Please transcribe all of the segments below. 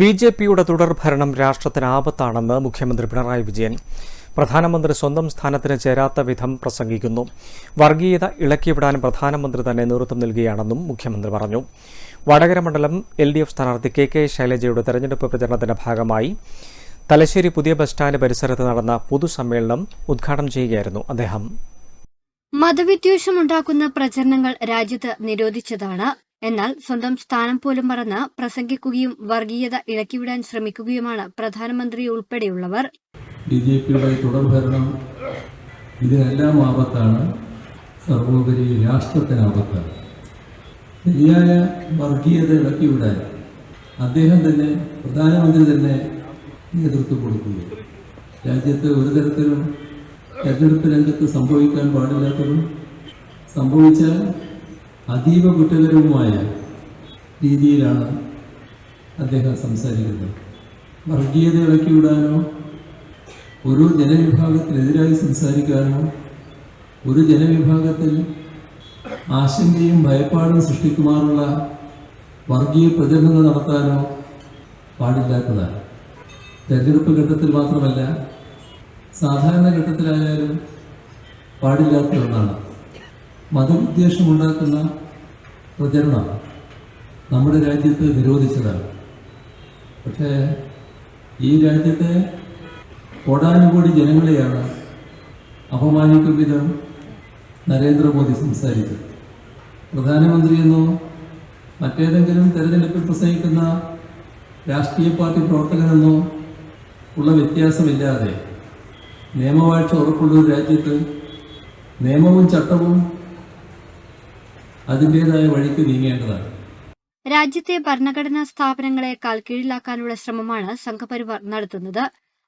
B J പിയുടെ തുടർഭരണം രാഷ്ട്രത്തിന് ആപത്താണെന്ന് മുഖ്യമന്ത്രി പിണറായി വിജയൻ. പ്രധാനമന്ത്രി സ്വന്തം സ്ഥാനത്തിന് ചേരാത്ത വിധം പ്രസംഗിക്കുന്നു. വർഗീയത ഇളക്കിവിടാൻ പ്രധാനമന്ത്രി തന്നെ നേതൃത്വം നൽകുകയാണെന്നും മുഖ്യമന്ത്രി പറഞ്ഞു. വടകര മണ്ഡലം എൽ ഡി എഫ് സ്ഥാനാർത്ഥി കെ കെ ശൈലജയുടെ തെരഞ്ഞെടുപ്പ് പ്രചരണത്തിന്റെ ഭാഗമായി തലശ്ശേരി പുതിയ ബസ് സ്റ്റാൻഡ് പരിസരത്ത് നടന്ന പൊതുസമ്മേളനം ഉദ്ഘാടനം ചെയ്യുകയായിരുന്നു അദ്ദേഹം. മതവിദ്വേഷമുണ്ടാക്കുന്ന പ്രചരണങ്ങൾ രാജ്യത്ത് നിരോധിച്ചതാണ് എന്നാൽ സ്വന്തം സ്ഥാനം പോലും മറന്ന് പ്രസംഗിക്കുകയും വർഗീയത ഇളക്കിവിടാൻ ശ്രമിക്കുകയുമാണ് പ്രധാനമന്ത്രി ഉൾപ്പെടെയുള്ളവർ. ബി ജെ പിയുടെ തുടർഭരണം ഇതിനെല്ലാം ആപത്താണ്. സർവോപരി രാഷ്ട്രത്തിന് ആപത്താണ് ശരിയായ വർഗീയത ഇളക്കിവിടാൻ അദ്ദേഹം തന്നെ പ്രധാനമന്ത്രി തന്നെ നേതൃത്വം കൊടുക്കുകയും രാജ്യത്ത് ഒരു തരത്തിലും തെരഞ്ഞെടുപ്പ് രംഗത്ത് സംഭവിക്കാൻ പാടില്ലാത്തതും സംഭവിച്ചാൽ അതീവ കുറ്റകരവുമായ രീതിയിലാണ് അദ്ദേഹം സംസാരിക്കുന്നത്. വർഗീയത ഇളക്കിവിടാനോ ഒരു ജനവിഭാഗത്തിനെതിരായി സംസാരിക്കാനോ ഒരു ജനവിഭാഗത്തിൽ ആശങ്കയും ഭയപ്പാടും സൃഷ്ടിക്കുമാറുള്ള വർഗീയ പ്രചരണങ്ങൾ നടത്താനോ പാടില്ലാത്തതാണ്. തെരഞ്ഞെടുപ്പ് ഘട്ടത്തിൽ മാത്രമല്ല സാധാരണ ഘട്ടത്തിലായാലും പാടില്ലാത്ത ഒന്നാണ്. മതവിദ്വേഷമുണ്ടാക്കുന്ന പ്രചരണം നമ്മുടെ രാജ്യത്ത് നിരോധിച്ചതാണ് പക്ഷേ ഈ രാജ്യത്തെ കോടാനുകോടി ജനങ്ങളെയാണ് അപമാനിക്കും വിധം നരേന്ദ്രമോദി സംസാരിച്ചത്. പ്രധാനമന്ത്രിയെന്നോ മറ്റേതെങ്കിലും തെരഞ്ഞെടുപ്പിൽ പ്രസംഗിക്കുന്ന രാഷ്ട്രീയ പാർട്ടി പ്രവർത്തകനെന്നോ ഉള്ള വ്യത്യാസമില്ലാതെ നിയമവാഴ്ച ഉറപ്പുള്ള ഒരു രാജ്യത്ത് നിയമവും ചട്ടവും അതിന്റെതായ വഴിക്ക് നീങ്ങേണ്ടതാണ്. രാജ്യത്തെ ഭരണഘടനാ സ്ഥാപനങ്ങളെക്കാൾ കീഴിലാക്കാനുള്ള ശ്രമമാണ് സംഘപരിവാർ നടത്തുന്നത്.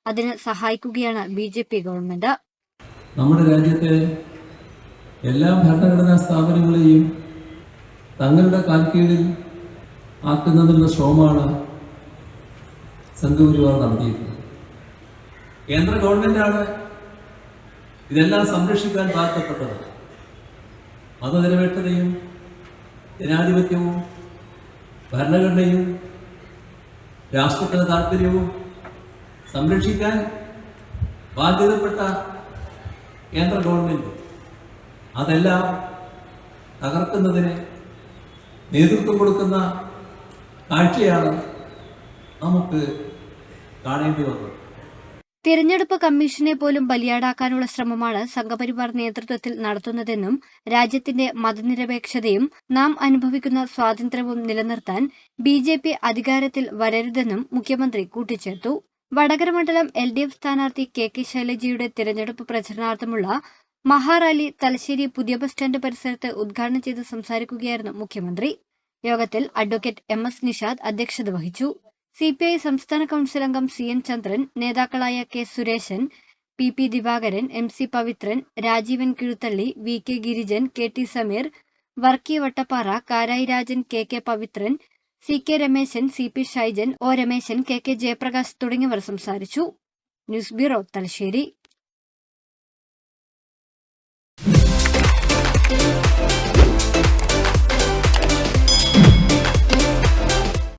അതിന് സഹായിക്കുകയാണ് ബി ജെ പി ഗവൺമെന്റ്. നമ്മുടെ രാജ്യത്തെ എല്ലാ ഭരണഘടനാ സ്ഥാപനങ്ങളെയും തങ്ങളുടെ കാൽക്കീഴിൽ ആക്കുന്നതിനുള്ള ശ്രമമാണ് സംഘപരിവാർ നടത്തിയിരുന്നത് കേന്ദ്ര ഗവൺമെന്റാണ് ഇതെല്ലാം സംരക്ഷിക്കാൻ ബാധ്യപ്പെട്ടത് മതനിരപേക്ഷതയും ജനാധിപത്യവും ഭരണഘടനയും രാഷ്ട്രത്തിന്റെ താല്പര്യവും സംരക്ഷിക്കാൻ ബാധ്യതപ്പെട്ട കേന്ദ്ര ഗവൺമെന്റ് അതെല്ലാം തകർക്കുന്നതിന് നേതൃത്വം കൊടുക്കുന്ന കാഴ്ചയാണ് നമുക്ക് കാണേണ്ടി വന്നത്. തിരഞ്ഞെടുപ്പ് കമ്മീഷനെ പോലും ബലിയാടാക്കാനുള്ള ശ്രമമാണ് സംഘപരിവാർ നേതൃത്വത്തിൽ നടത്തുന്നതെന്നും രാജ്യത്തിന്റെ മതനിരപേക്ഷതയും നാം അനുഭവിക്കുന്ന സ്വാതന്ത്ര്യവും നിലനിർത്താൻ ബി ജെ പി അധികാരത്തിൽ വരരുതെന്നും മുഖ്യമന്ത്രി കൂട്ടിച്ചേർത്തു. വടകര മണ്ഡലം എൽ ഡി എഫ് സ്ഥാനാർത്ഥി കെ കെ ശൈലജയുടെ തിരഞ്ഞെടുപ്പ് പ്രചരണാർത്ഥമുള്ള മഹാറാലി തലശ്ശേരി പുതിയ ബസ് സ്റ്റാൻഡ് പരിസരത്ത് ഉദ്ഘാടനം ചെയ്ത് സംസാരിക്കുകയായിരുന്നു മുഖ്യമന്ത്രി. യോഗത്തിൽ അഡ്വക്കേറ്റ് എം എസ് നിഷാദ് അധ്യക്ഷത വഹിച്ചു. സി പി ഐ സംസ്ഥാന കൌൺസിൽ അംഗം സി എൻ ചന്ദ്രൻ നേതാക്കളായ K Suresan P P Divakaran M C Pavithran Rajeevan Kizhuthalli V K Girijan K T Sameer Varkey Vattappara Karayi Rajan K K Pavithran C K Rameshan C P Shaijan O Rameshan K K Jayaprakash തുടങ്ങിയവർ സംസാരിച്ചു. News bureau Thalassery.